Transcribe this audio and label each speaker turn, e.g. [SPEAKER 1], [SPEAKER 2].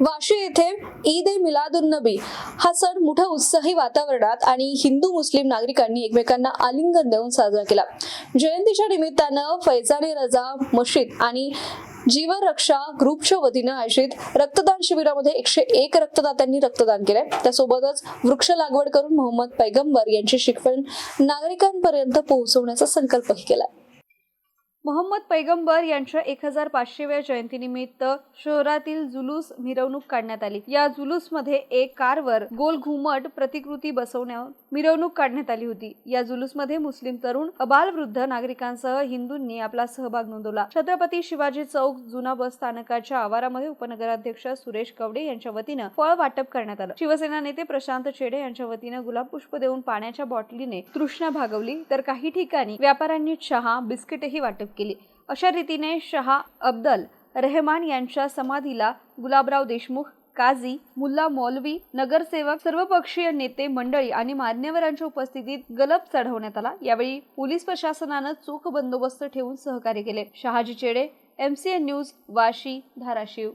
[SPEAKER 1] वाशी येथे ईद ए मिलादुन्नबी हा सण मोठ्या उत्साही वातावरणात आणि हिंदू मुस्लिम नागरिकांनी एकमेकांना आलिंगन देऊन साजरा केला. जयंतीच्या निमित्तानं फैजाने रजा मशीद आणि जीवन रक्षा ग्रुपच्या वतीनं आयोजित रक्तदान शिबिरामध्ये एकशे एक रक्तदात्यांनी रक्तदान केलंय त्यासोबतच वृक्ष लागवड करून मोहम्मद पैगंबर यांची शिकवण नागरिकांपर्यंत पोहोचवण्याचा संकल्पही केलाय मोहम्मद पैगंबर यांच्या एक हजार पाचशेव्या जयंतीनिमित्त शहरातील जुलूस मिरवणूक काढण्यात आली. या जुलूसमध्ये एक कारवर गोल घुमट प्रतिकृती बसवण्यावर मिरवणूक काढण्यात आली होती. या जुलूसमध्ये मुस्लिम तरुण अबालवृद्ध नागरिकांसह हिंदूंनी आपला सहभाग नोंदवला. छत्रपती शिवाजी चौक जुना बस स्थानकाच्या आवारामध्ये उपनगराध्यक्ष सुरेश कवडे यांच्या वतीनं फळ वाटप करण्यात आलं. शिवसेना नेते प्रशांत छेडे यांच्या वतीनं गुलाब पुष्प देऊन पाण्याच्या बॉटलीने तृष्णा भागवली. तर काही ठिकाणी व्यापाऱ्यांनी चहा बिस्किटही वाटप केली. अशा रीतीने शहा अब्दल रेहमान यांच्या समाधीला गुलाबराव देशमुख काझी मुल्ला मौलवी नगरसेवक सर्वपक्षीय नेते मंडळी आणि मान्यवरांच्या उपस्थितीत गलप चढवण्यात आला. यावेळी पोलीस प्रशासनानं चोख बंदोबस्त ठेवून सहकार्य केले. शहाजी चेडे एमसीएन न्यूज वाशी धाराशिव.